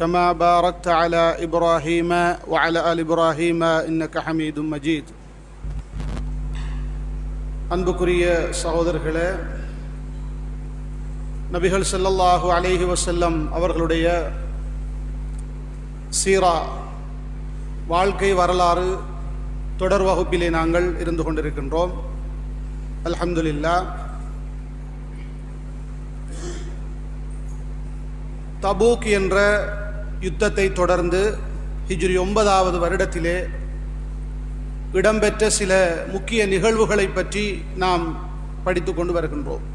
كما باركت على إبراهيم وعلى آل إبراهيم إنك حميد مجيد அன்புக்குரிய சகோதரர்களே நபிகள் ஸல்லல்லாஹு அலைஹி வஸல்லம் அவர்களுடைய சீரா வாழ்க்கை வரலாறு தொடர் வகுப்பிலே நாங்கள் இருந்து கொண்டிருக்கின்றோம் அல்ஹம்துலில்லாஹ் தபூக் என்ற யுத்தத்தை தொடர்ந்து ஹிஜ்ரி ஒன்பதாவது வருடத்திலே இடம்பெற்ற சில முக்கிய நிகழ்வுகளை பற்றி நாம் படித்து கொண்டு வருகின்றோம்.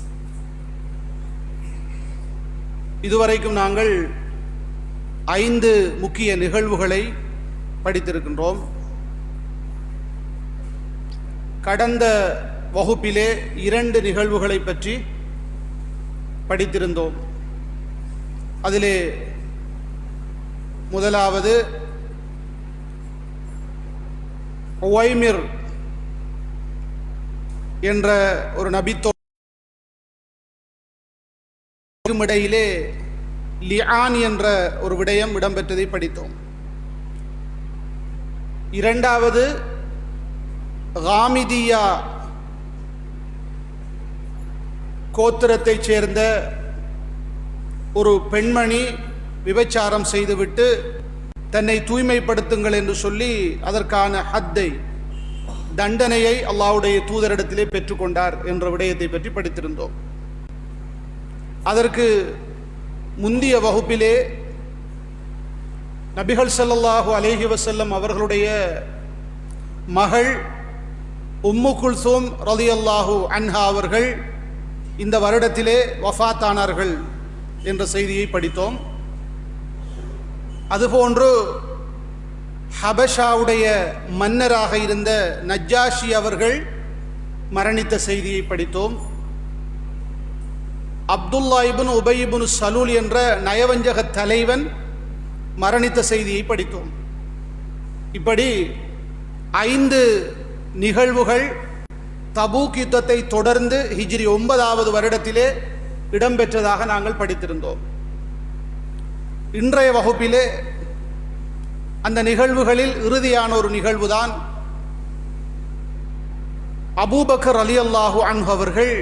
இதுவரைக்கும் நாங்கள் ஐந்து முக்கிய நிகழ்வுகளை படித்திருக்கின்றோம். கடந்த வகுப்பிலே இரண்டு நிகழ்வுகளை பற்றி படித்திருந்தோம். அதிலே முதலாவது ஒய்மிர் என்ற ஒரு நபித்தோம் இடையிலே லியான் என்ற ஒரு விடயம் இடம்பெற்றதை படித்தோம். இரண்டாவது காமிதியா கோத்திரத்தைச் சேர்ந்த ஒரு பெண்மணி விபச்சாரம் செய்துவிட்டு தன்னை தூய்மைப்படுத்துங்கள் என்று சொல்லி அதற்கான ஹத்தை தண்டனையை அல்லாவுடைய தூதரிடத்திலே பெற்றுக்கொண்டார் என்ற விடயத்தை பற்றி படித்திருந்தோம். அதற்கு முந்திய வகுப்பிலே நபிகள் ஸல்லல்லாஹு அலேஹி வசல்லம் அவர்களுடைய மகள் உம்மு குல்சூம் ரலியல்லாஹு அன்ஹா அவர்கள் இந்த வருடத்திலே வஃபாத்தானார்கள் என்ற செய்தியை படித்தோம். அதுபோன்று ஹபஷாவுடைய மன்னராக இருந்த நஜ்ஜாஷி அவர்கள் மரணித்த செய்தியை படித்தோம். அப்துல்லா இபுன் உபயிபுன் சலூல் என்ற நயவஞ்சக தலைவன் மரணித்த செய்தியை படித்தோம். இப்படி ஐந்து நிகழ்வுகள் தபூக் யுத்தத்தை தொடர்ந்து ஹிஜ்ரி ஒன்பதாவது வருடத்திலே இடம்பெற்றதாக நாங்கள் படித்திருந்தோம். இன்றைய வகுப்பிலே அந்த நிகழ்வுகளில் இறுதியான ஒரு நிகழ்வுதான் அபூபக்கர் அலி அல்லாஹு அன்ஹு அவர்கள்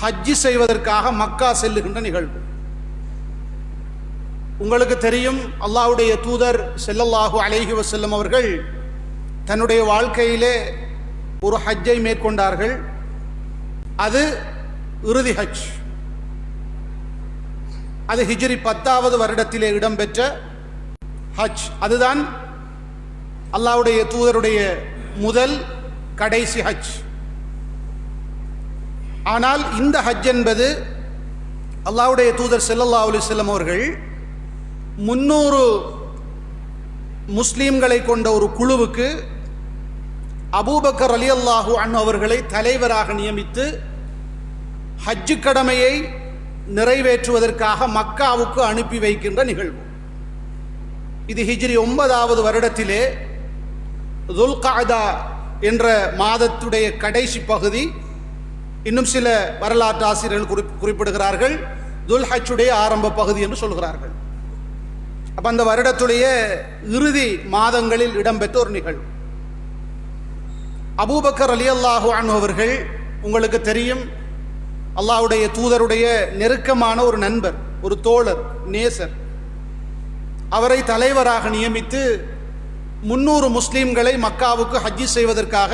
ஹஜ்ஜி செய்வதற்காக மக்கா செல்லுகின்ற நிகழ்வு. உங்களுக்கு தெரியும் அல்லாஹ்வுடைய தூதர் செல்லல்லாஹு அலேஹி வசல்லம் அவர்கள் தன்னுடைய வாழ்க்கையிலே ஒரு ஹஜ்ஜை மேற்கொண்டார்கள். அது இறுதி ஹஜ். அது ஹிஜ்ரி பத்தாவது வருடத்திலே இடம்பெற்ற ஹஜ். அதுதான் அல்லாவுடைய தூதருடைய முதல் கடைசி ஹஜ். ஆனால் இந்த ஹஜ் என்பது அல்லாவுடைய தூதர் செல்லல்லா அலிசல்லம் அவர்கள் முன்னூறு முஸ்லீம்களை கொண்ட ஒரு குழுவுக்கு அபூபக்கர் அலி அல்லாஹூ அன் அவர்களை தலைவராக நியமித்து ஹஜ்ஜு கடமையை நிறைவேற்றுவதற்காக மக்காவுக்கு அனுப்பி வைக்கின்ற நிகழ்வு. இது ஹிஜ்ரி ஒன்பதாவது வருடத்திலே துல்காதா என்ற மாதத்துடைய கடைசி பகுதி. இன்னும் சில வரலாற்று ஆசிரியர்கள் குறி குறிப்பிடுகிறார்கள். துல்ஹச்சுடைய ஆரம்ப பகுதி என்று சொல்கிறார்கள். அப்போ அந்த வருடத்துடைய இறுதி மாதங்களில் இடம்பெற்ற ஒரு நிகழ்வு. அபூபக்கர் அலி அல்லாஹு அவர்கள் உங்களுக்கு தெரியும் அல்லாவுடைய தூதருடைய நெருக்கமான ஒரு நண்பர் ஒரு தோழர் நேசர். அவரை தலைவராக நியமித்து முன்னூறு முஸ்லீம்களை மக்காவுக்கு ஹஜ்ஜி செய்வதற்காக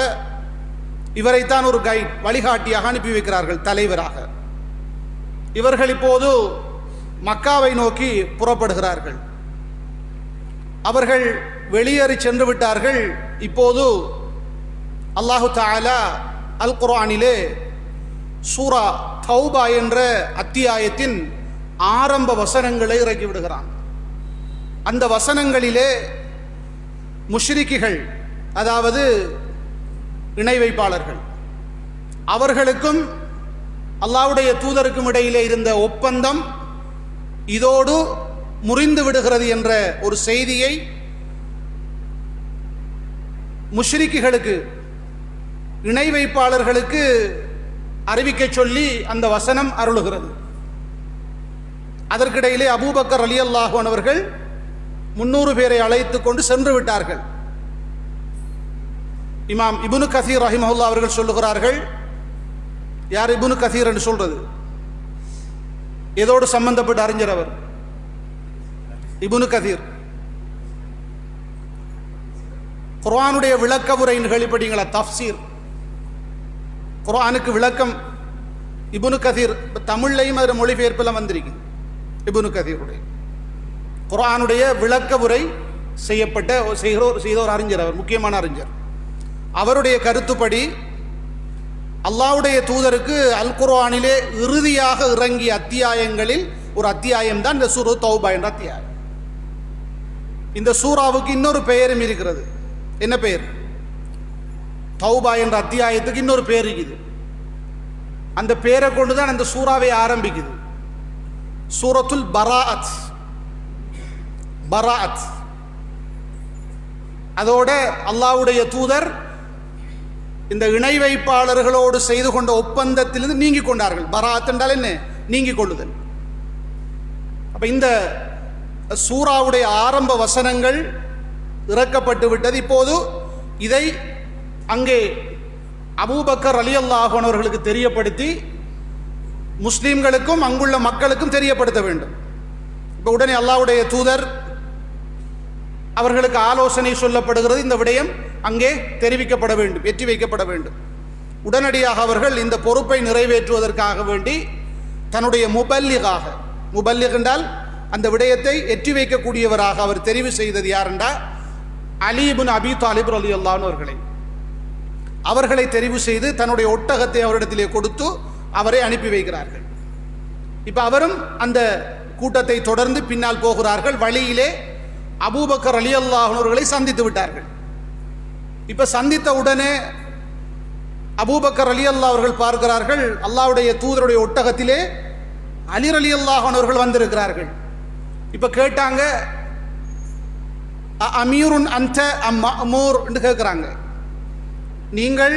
இவரைத்தான் ஒரு கைட் வழிகாட்டியாக அனுப்பி வைக்கிறார்கள் தலைவராக. இவர்கள் இப்போது மக்காவை நோக்கி புறப்படுகிறார்கள். அவர்கள் வெளியேறி சென்று விட்டார்கள். இப்போது அல்லாஹு தாலா அல் குர்ஆனிலே சூரா தௌபா என்ற அத்தியாயத்தின் ஆரம்ப வசனங்களை இறக்கி விடுகிறான். அந்த வசனங்களிலே முஷ்ரிக்கிகள் அதாவது இணை வைப்பாளர்கள் அவர்களுக்கும் அல்லாவுடைய தூதருக்கும் இடையிலே இருந்த ஒப்பந்தம் இதோடு முறிந்து விடுகிறது என்ற ஒரு செய்தியை முஷ்ரிக்குகளுக்கு இணை வைப்பாளர்களுக்கு அறிவிக்க சொல்லி அந்த வசனம் அருளுகிறது. அதற்கிடையிலே அபூபக்கர் அலி அல்லாஹுவன் அவர்கள் முன்னூறு பேரை அழைத்து கொண்டு சென்று விட்டார்கள். இமாம் இபுனு கசீர் ரஹிமஹுல்லா அவர்கள் சொல்லுகிறார்கள் யார் இபுனு கசீர் என்று சொல்றது? எதோடு சம்பந்தப்பட்ட அறிஞர் அவர். இபுனு கதீர் குர்வானுடைய விளக்க உரைன்னு கேள்விப்பட்டீங்களா? தப்சீர் குரானுக்கு விளக்கம் இபுனு கதீர் தமிழ்லையும் அதில் மொழிபெயர்ப்பெல்லாம் வந்திருக்கு. இபுனு கதீருடைய குரானுடைய விளக்க உரை செய்யப்பட்ட செய்கிறோர் செய்த ஒரு அறிஞர் அவர் முக்கியமான அறிஞர். அவருடைய கருத்துப்படி அல்லாவுடைய தூதருக்கு அல் குர்ஆனிலே இறுதியாக இறங்கிய அத்தியாயங்களில் ஒரு அத்தியாயம் தான் இந்த சூரு தௌபா என்ற அத்தியாயம். இந்த சூறாவுக்கு இன்னொரு பெயரும் இருக்கிறது. என்ன பெயர்? தௌபா என்ற அத்தியாயத்துக்கு இன்னொரு பேர் இருக்குது. அந்த பேரை கொண்டு தான் அந்த சூறாவை ஆரம்பிக்குது. சூரத்துல் பராஅத். பராஅத். அதோட அல்லாவுடைய தூதர் இந்த இணை வைப்பாளர்களோடு செய்து கொண்ட ஒப்பந்தத்திலிருந்து நீங்கி கொண்டார்கள். பராத் என்றால் என்ன? நீங்கி கொள்ளுதல். அப்ப இந்த சூறாவுடைய ஆரம்ப வசனங்கள் இறக்கப்பட்டு விட்டது. இப்போது இதை அங்கே அபூபக்கர் அலி அல்லாஹன் அவர்களுக்கு தெரியப்படுத்தி முஸ்லீம்களுக்கும் அங்குள்ள மக்களுக்கும் தெரியப்படுத்த வேண்டும். இப்போ உடனே அல்லாவுடைய தூதர் அவர்களுக்கு ஆலோசனை சொல்லப்படுகிறது. இந்த விடயம் அங்கே தெரிவிக்கப்பட வேண்டும் வெற்றி வைக்கப்பட வேண்டும். உடனடியாக அவர்கள் இந்த பொறுப்பை நிறைவேற்றுவதற்காக வேண்டி தன்னுடைய முபல்லிகாக முபல்லிக் என்றால் அந்த விடயத்தை எற்றி வைக்கக்கூடியவராக அவர் தெரிவு செய்தது யார் என்றால் அலீபின் அபி தாலிப் அலி அல்லான்னு அவர்களை. அவர்களை தெரிவு செய்து தன்னுடைய ஒட்டகத்தை அவரிடத்திலே கொடுத்து அவரை அனுப்பி வைக்கிறார்கள். இப்போ அவரும் அந்த கூட்டத்தை தொடர்ந்து பின்னால் போகிறார்கள். வழியிலே அபூபக்கர் அலி அல்லாஹர்களை சந்தித்து விட்டார்கள். இப்போ சந்தித்த உடனே அபூபக்கர் அலி அல்லா அவர்கள் பார்க்கிறார்கள் அல்லாவுடைய தூதருடைய ஒட்டகத்திலே அலிர் அலி அல்லாஹன் வந்திருக்கிறார்கள். இப்போ கேட்டாங்க "அ- அமீருன் அந்த அம்மூர் என்று கேட்குறாங்க நீங்கள்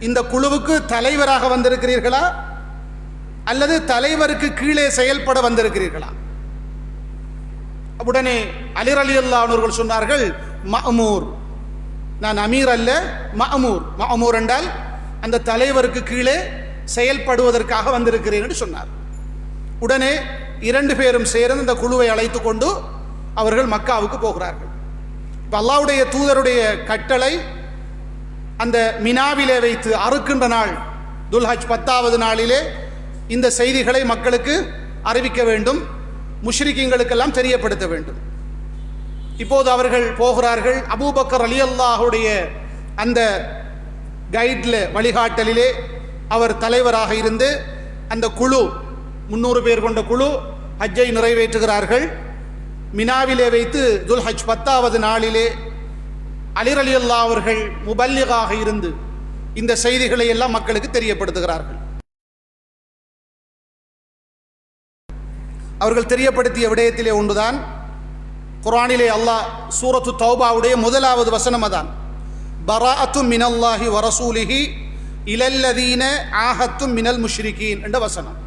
இந்த குழுவுக்கு தலைவராக வந்திருக்கிறீர்களா? அல்லது தலைவருக்கு கீழே செயல்பட வந்திருக்கிறீர்களா? உடனே அலிர் அலி அவர்கள் சொன்னார்கள் மஹமூர் நான் அமீர் அல்ல மஹமூர் மஹமூர் என்றால் அந்த தலைவருக்கு கீழே செயல்படுவதற்காக வந்திருக்கிறேன் என்று சொன்னார். உடனே இரண்டு பேரும் சேர்ந்து இந்த குழுவை அழைத்து கொண்டு அவர்கள் மக்காவுக்கு போகிறார்கள். இப்ப அல்லாவுடைய தூதருடைய கட்டளை அந்த மினாவிலே வைத்து அறுக்கின்ற நாள் துல்ஹஜ் பத்தாவது நாளிலே இந்த செய்திகளை மக்களுக்கு அறிவிக்க வேண்டும் முஷ்ரிக்கிங்களுக்கெல்லாம் தெரியப்படுத்த வேண்டும். இப்போது அவர்கள் போகிறார்கள் அபூபக்கர் அலி அல்லாஹுடைய அந்த கைட்ல வழிகாட்டலிலே அவர் தலைவராக இருந்து அந்த குழு முந்நூறு பேர் கொண்ட குழு ஹஜ்ஜை நிறைவேற்றுகிறார்கள். மினாவிலே வைத்து துல்ஹஜ் பத்தாவது நாளிலே அலிர் அலி அல்லா அவர்கள் முபல்லிகாக இருந்து இந்த செய்திகளை எல்லாம் மக்களுக்கு தெரியப்படுத்துகிறார்கள். அவர்கள் தெரியப்படுத்திய விடயத்திலே ஒன்றுதான் குரானிலே அல்லாஹ் சூரத்து தௌபாவுடைய முதலாவது வசனம் அதான். பராஅத்து மினல்லாஹி வரசூலிஹி இலல்லதீன ஆஹத்தும் மினல் முஷ்ரிகீன் என்ற வசனம்.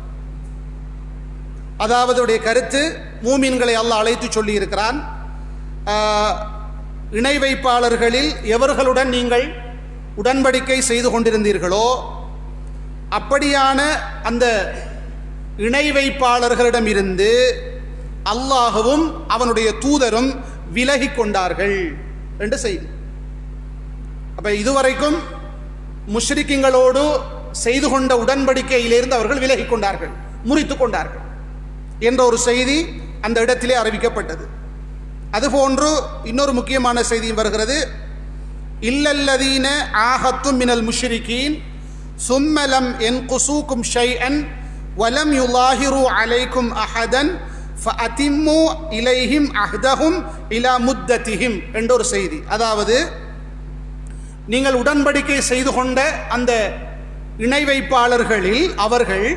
அதாவது கருத்து மூமின்களை அல்லாஹ் அழைத்து சொல்லி இருக்கிறான் இணை வைப்பாளர்களில் எவர்களுடன் நீங்கள் உடன்படிக்கை செய்து கொண்டிருந்தீர்களோ அப்படியான அந்த இணை வைப்பாளர்களிடமிருந்து அல்லாஹுவும் அவனுடைய தூதரும் விலகி கொண்டார்கள் என்று செய்தி. அப்ப இதுவரைக்கும் முஷ்ரிக்கிங்களோடு செய்து கொண்ட உடன்படிக்கையிலிருந்து அவர்கள் விலகி கொண்டார்கள் முறித்து கொண்டார்கள் என்ற ஒரு செய்தி அந்த இடத்திலே அறிவிக்கப்பட்டது. அதுபோன்று இன்னொரு முக்கியமான செய்தியும் வருகிறது. இல்லல்லதீன ஆஹத்தும் மினல் முஷ்ரிகீன் சும்மலம் என் குசூக்கும் ஷைஅன் வலம் யுலாஹிரு அலைக்கும் அஹதன் ஃபஅதிம்மு இலைஹிம் அஹ்தஹும் இலா முத்தத்திஹிம் என்ற ஒரு செய்தி. அதாவது நீங்கள் உடன்படிக்கை செய்து கொண்ட அந்த இணை வைப்பாளர்களில் அவர்கள்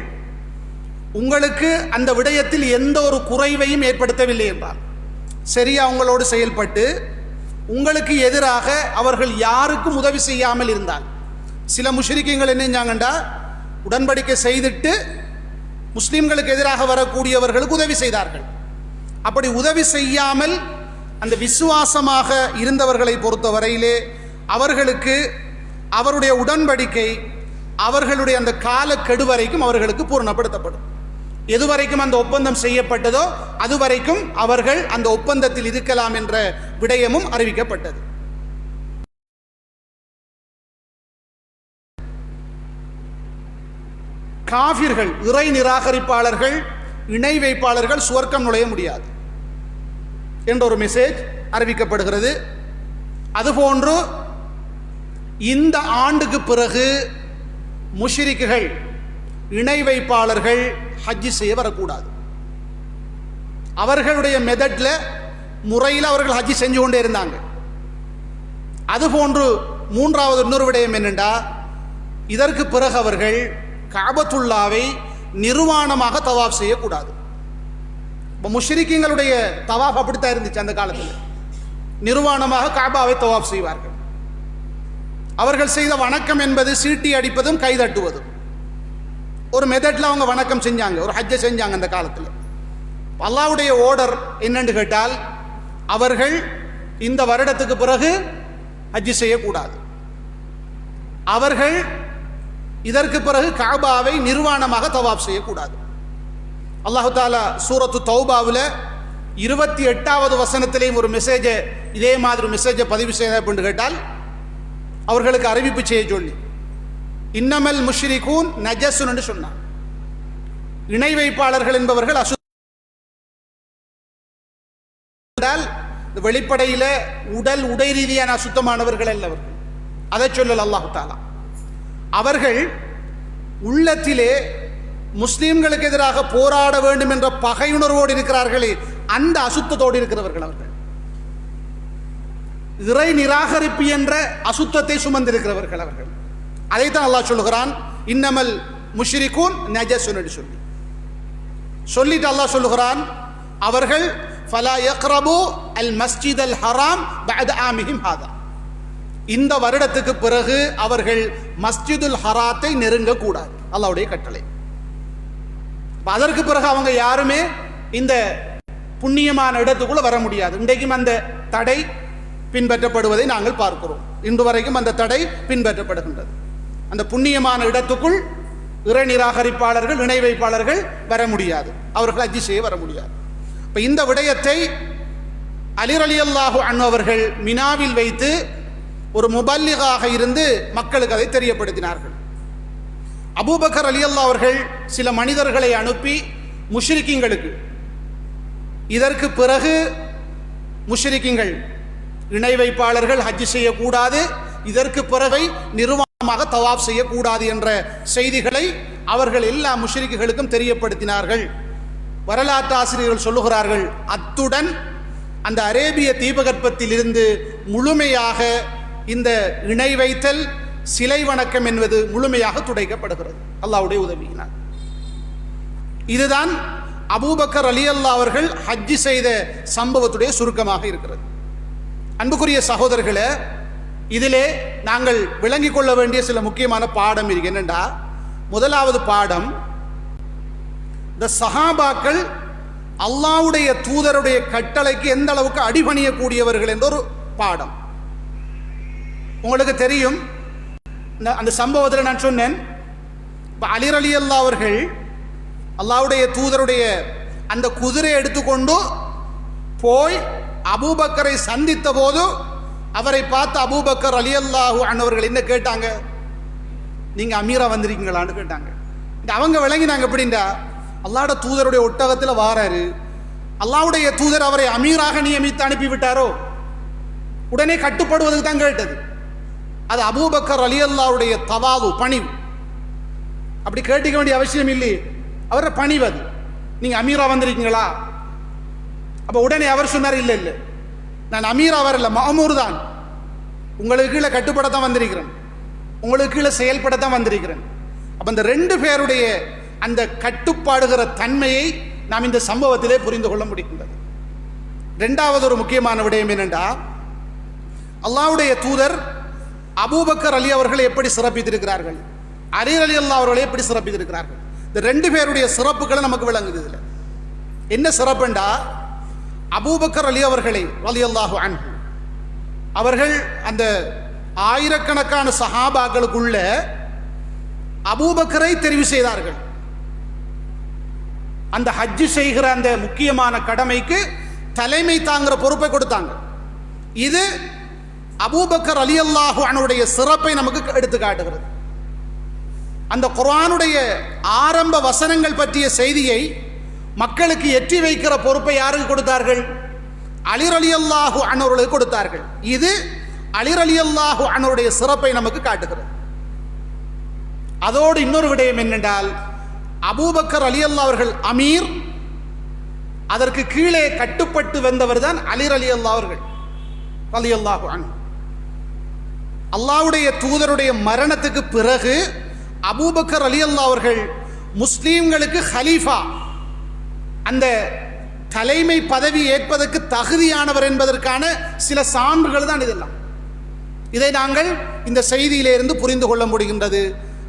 உங்களுக்கு அந்த விடயத்தில் எந்த ஒரு குறைவையும் ஏற்படுத்தவில்லை என்றார் சரியா அவங்களோடு செயல்பட்டு உங்களுக்கு எதிராக அவர்கள் யாருக்கும் உதவி செய்யாமல் இருந்தால். சில முஷ்ரிக்கீங்கள் என்ன செஞ்சாங்கண்டா? உடன்படிக்கை செய்துட்டு முஸ்லீம்களுக்கு எதிராக வரக்கூடியவர்களுக்கு உதவி செய்தார்கள். அப்படி உதவி செய்யாமல் அந்த விசுவாசமாக இருந்தவர்களை பொறுத்தவரையிலே அவர்களுக்கு அவருடைய உடன்படிக்கை அவர்களுடைய அந்த கால கெடு வரைக்கும் அவர்களுக்கு பூர்ணப்படுத்தப்படும். எதுவரைக்கும் அந்த ஒப்பந்தம் செய்யப்பட்டதோ அதுவரைக்கும் அவர்கள் அந்த ஒப்பந்தத்தில் இருக்கலாம் என்ற விடயமும் அறிவிக்கப்பட்டது. காஃபிர்கள் இறை நிராகரிப்பாளர்கள் இணை வைப்பாளர்கள் சுவர்க்கம் நுழைய முடியாது என்ற ஒரு மெசேஜ் அறிவிக்கப்படுகிறது. அதுபோன்று இந்த ஆண்டுக்கு பிறகு முஷிரிக்குகள் இணை வைப்பாளர்கள் ஹஜ்ஜி செய்ய வரக்கூடாது. அவர்களுடைய மெதட்ல முறையில் அவர்கள் ஹஜ்ஜி செஞ்சு கொண்டே இருந்தாங்க. அதுபோன்று மூன்றாவது இன்னொரு விடயம் என்னென்றா இதற்கு பிறகு அவர்கள் காபத்துல்லாவை நிர்வாணமாக தவாப் செய்யக்கூடாது. இப்போ முஷ்ரிக்கிங்களுடைய தவாப் அப்படித்தான் இருந்துச்சு அந்த காலத்தில். நிர்வாணமாக காபாவை தவாஃப் செய்வார்கள். அவர்கள் செய்த வணக்கம் என்பது சீட்டி அடிப்பதும் கைதட்டுவதும் ஒரு மெதட்டில் அவங்க வணக்கம் செஞ்சாங்க ஒரு ஹஜ்ஜை செஞ்சாங்க அந்த காலத்தில். அல்லாவுடைய ஓர்டர் என்னென்று கேட்டால் அவர்கள் இந்த வருடத்துக்கு பிறகு ஹஜ்ஜி செய்யக்கூடாது. அவர்கள் இதற்கு பிறகு காபாவை நிர்வாணமாக தவாப் செய்யக்கூடாது. அல்லாஹு தாலா சூரத்து தௌபாவில் இருபத்தி எட்டாவது வசனத்திலேயும் ஒரு மெசேஜை இதே மாதிரி மெசேஜை பதிவு செய்த அப்படின்னு கேட்டால் அவர்களுக்கு அறிவிப்பு செய்ய சொல்லி இன்னமல் முஷ்ரிகூன் நஜசுன்னு சொன்னான் இணை வைப்பாளர்கள் என்பவர்கள் அசு வெளிப்படையில உடல் உடை ரீதியான அசுத்தமானவர்கள் அல்ல அவர்கள் அதை சொல்லல் அல்லாஹு தாலா அவர்கள் உள்ளத்திலே முஸ்லிம்களுக்கு எதிராக போராட வேண்டும் என்ற பகையுணர்வோடு இருக்கிறார்களே அந்த அசுத்தத்தோடு இருக்கிறவர்கள் அவர்கள். இறை நிராகரிப்பு என்ற அசுத்தத்தை சுமந்திருக்கிறவர்கள் அவர்கள். அதைத்தான் அல்லாஹ் சொல்லுகிறான் இன்னமல் முஷ்ரிகூன் நஜசுன்னு சொல்லி. சொல்லிட்டு அல்லாஹ் சொல்லுகிறான் அவர்கள் ஃபலா யக்ரபு அல் மஸ்ஜித் அல் ஹராம் பஅத ஆமிஹிம் ஹாதா. இந்த வருடத்துக்கு பிறகு அவர்கள் மஸ்ஜிதுல் ஹராத்தை நெருங்க கூடாது அல்லாவுடைய கட்டளை அதற்கு பிறகு அவங்க யாருமே இந்த புண்ணியமான இடத்துக்குள்ள வர முடியாது. இன்றைக்கும் அந்த தடை பின்பற்றப்படுவதை நாங்கள் பார்க்கிறோம். இன்று வரைக்கும் அந்த தடை பின்பற்றப்படுகின்றது. அந்த புண்ணியமான இடத்துக்குள் இறை நிராகரிப்பாளர்கள் இணை வைப்பாளர்கள் வர முடியாது. அவர்கள் அஜி செய்ய வர முடியாது. இப்போ இந்த விடயத்தை அலிர் அலி அல்லாஹு அண்ணவர்கள் மினாவில் வைத்து ஒரு முபல்லிகாக இருந்து மக்களுக்கு அதை தெரியப்படுத்தினார்கள். அபூபக்கர் அலி அல்லா அவர்கள் சில மனிதர்களை அனுப்பி முஷ்ரிக்கிங்களுக்கு இதற்கு பிறகு முஷ்ரிக்கிங்கள் இணை வைப்பாளர்கள் ஹஜ் செய்யக்கூடாது இதற்கு பிறகு நிர்வாணமாக தவாப் செய்யக்கூடாது என்ற செய்திகளை அவர்கள் எல்லா முஷரிக்குகளுக்கும் தெரியப்படுத்தினார்கள். வரலாற்று ஆசிரியர்கள் சொல்லுகிறார்கள் அத்துடன் அந்த அரேபிய தீபகற்பத்தில் இருந்து முழுமையாக இந்த இணை வைத்தல் சிலை வணக்கம் என்பது முழுமையாக துடைக்கப்படுகிறது. அல்லாவுடைய உதவியினால். இதுதான் அபூபக்கர் அலி அல்லா அவர்கள் ஹஜ்ஜி செய்த சம்பவத்துடைய சுருக்கமாக இருக்கிறது. அன்புக்குரிய சகோதரர்களை இதிலே நாங்கள் விளங்கிக் கொள்ள வேண்டிய சில முக்கியமான பாடம் இருக்கு. என்னென்னா முதலாவது பாடம் இந்த சஹாபாக்கள் அல்லாவுடைய தூதருடைய கட்டளைக்கு எந்த அளவுக்கு அடிபணியக்கூடியவர்கள் என்ற ஒரு பாடம். உங்களுக்கு தெரியும் இந்த அந்த சம்பவத்தில் நான் சொன்னேன் இப்போ அலிர் அலி அல்லா அவர்கள் அல்லாவுடைய தூதருடைய அந்த குதிரை எடுத்துக்கொண்டு போய் அபூபக்கரை சந்தித்த போது அவரை பார்த்து அபூபக்கர் அலி அல்லாஹூ அண்ணவர்கள் என்ன கேட்டாங்க? நீங்க அமீரா வந்திருக்கீங்களான்னு கேட்டாங்க. அவங்க விளங்கினாங்க எப்படின்டா அல்லாட தூதருடைய ஒட்டகத்தில் வாராரு. அல்லாவுடைய தூதர் அவரை அமீராக நியமித்து அனுப்பிவிட்டாரோ? உடனே கட்டுப்படுவதுக்கு தான் கேட்டது. அது அபூபக்கர் அலி அல்லாவுடைய தவாது பணிவு. அப்படி கேட்டுக்க வேண்டிய அவசியம் இல்லை அவரை பணிவது நீங்க அமீரா வந்திருக்கீங்களா? அப்ப உடனே அவர் சொன்னார் இல்லை இல்லை. நான் அமீரா வரல மாமூர் தான். உங்களுக்கு கீழே கட்டுப்படத்தான் வந்திருக்கிறேன். உங்களுக்கு கீழே செயல்படத்தான் வந்திருக்கிறேன். அப்போ இந்த ரெண்டு பேருடைய அந்த கட்டுப்பாடுகிற தன்மையை நாம் இந்த சம்பவத்திலே புரிந்து கொள்ள முடிகின்றது. ரெண்டாவது ஒரு முக்கியமான விடயம் என்னென்றா அல்லாஹ்வுடைய தூதர் அபூபக்கர் அலி அவர்களை எப்படி சிறப்பித்திருக்கிறார்கள்? அரீர் அலி அல்லா அவர்களை எப்படி சிறப்பித்திருக்கிறார்கள்? இந்த ரெண்டு பேருடைய சிறப்புகளை நமக்கு விளங்குது இதில். என்ன சிறப்புண்டா அபூபக்கர் அலி அவர்களை அலி அல்லாஹு அவர்கள் அந்த ஆயிரக்கணக்கான சஹாபாக்களுக்குள்ள அபூபக்கரை தெரிவு செய்தார்கள். அந்த ஹஜ்ஜு செய்கிற அந்த முக்கியமான கடமைக்கு தலைமை தாங்குற பொறுப்பை கொடுத்தாங்க. இது அபூபக்கர் அலி அல்லாஹு அனுடைய சிறப்பை நமக்கு எடுத்து காட்டுகிறது. அந்த குரானுடைய ஆரம்ப வசனங்கள் பற்றிய செய்தியை மக்களுக்கு எற்றி வைக்கிற பொறுப்பை யாருக்கு கொடுத்தார்கள்? அலிர் அலி அல்லாஹு அன்னவர்களுக்கு கொடுத்தார்கள். இது அலிர் அலி அல்லாஹு அன்னருடைய சிறப்பை நமக்கு காட்டுகிறது. அதோடு இன்னொரு விடயம் என்னென்றால் அபூபக்கர் அலி அல்லா அவர்கள் அமீர் அதற்கு கீழே கட்டுப்பட்டு வந்தவர் தான் அலிர் அலி அல்லா அவர்கள் அலி அல்லாஹு அல்லாவுடைய தூதருடைய மரணத்துக்கு பிறகு அபூபக்கர் அலி அல்லா அவர்கள் முஸ்லீம்களுக்கு ஹலீஃபா அந்த தலைமை பதவி ஏற்பதற்கு தகுதியானவர் என்பதற்கான சில சான்றுகள் தான் இதெல்லாம். இதை நாங்கள் இந்த செய்தியிலிருந்து புரிந்து கொள்ள முடிகின்றது.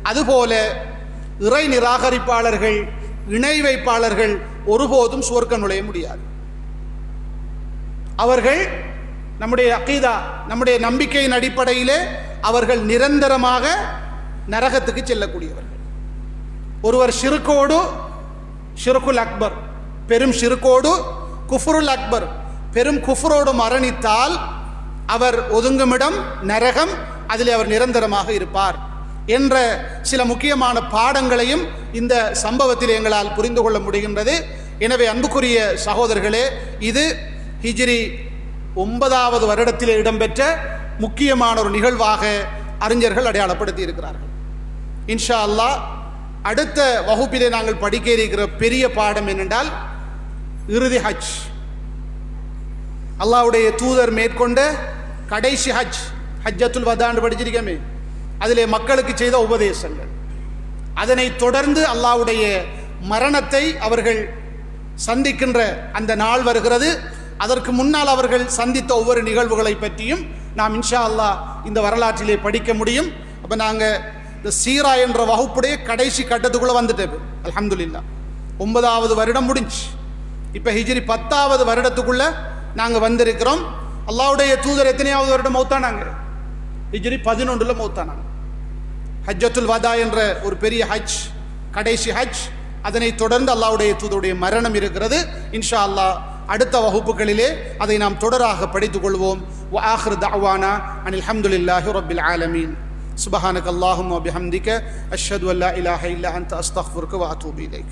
அதுபோல இறை நிராகரிப்பாளர்கள் இணை வைப்பாளர்கள் ஒருபோதும் சுவர்க்க நுழைய முடியாது. அவர்கள் நம்முடைய அகீதா நம்முடைய நம்பிக்கையின் அடிப்படையிலே அவர்கள் நிரந்தரமாக நரகத்துக்கு செல்லக்கூடியவர்கள். ஒருவர் ஷிருக்கோடு ஷிருக்குல் அக்பர் பெரும் ஷிருக்கோடு குஃபுருல் அக்பர். பெரும் குஃபுரோடு மரணித்தால் அவர் ஒதுங்குமிடம் நரகம் அதில் அவர் நிரந்தரமாக இருப்பார் என்ற சில முக்கியமான பாடங்களையும் இந்த சம்பவத்தில் எங்களால் புரிந்து கொள்ள முடிகின்றது. எனவே அன்புக்குரிய சகோதரர்களே இது ஹிஜ்ரி ஒன்பதாவது வருடத்தில் இடம்பெற்ற முக்கியமான ஒரு நிகழ்வாக அறிஞர்கள் அடையாளப்படுத்தி இருக்கிறார்கள். இன்ஷா அல்லாஹ் அடுத்த வகுப்பிலே நாங்கள் படிக்க இருக்கிற பெரிய பாடம் என்னென்றால் இறுதி ஹஜ். அல்லாஹ்வுடைய தூதர் மேற்கொண்ட கடைசி ஹஜ் ஹஜ்ஜத்துல் வதான்னு படிச்சிருக்கமே அதிலே மக்களுக்கு செய்த உபதேசங்கள். அதனை தொடர்ந்து அல்லாஹ்வுடைய மரணத்தை அவர்கள் சந்திக்கின்ற அந்த நாள் வருகிறது. அதற்கு முன்னால் அவர்கள் சந்தித்த ஒவ்வொரு நிகழ்வுகளை பற்றியும் நாம் இன்ஷா அல்லாஹ் இந்த வரலாற்றிலே படிக்க முடியும். அப்போ நாங்கள் இந்த சீரா என்ற வகுப்புடைய கடைசி கட்டத்துக்குள்ளே வந்துட்டது. அலமதுல்லா ஒன்பதாவது வருடம் முடிஞ்சு. இப்போ ஹிஜ்ரி பத்தாவது வருடத்துக்குள்ள நாங்கள் வந்திருக்கிறோம் அல்லாஹ்வுடைய தூதர் எத்தனையாவது வருடம் மௌத்தானாங்க ஹிஜ்ரி பதினொன்றில் மௌத்தானாங்க ஹஜ்ஜத்துல் வதா என்ற ஒரு பெரிய ஹஜ் கடைசி ஹஜ் அதனை தொடர்ந்து அல்லாஹ்வுடைய தூதருடைய மரணம் இருக்கிறது இன்ஷா அல்லாஹ் அடுத்த வகுப்புகளிலே அதை நாம் தொடராக படித்துக் கொள்வோம் وآخر دعوانا أن الحمد لله رب العالمين سبحانك اللهم وبحمدك أشهد أن لا إله إلا أنت أستغفرك وأتوب إليك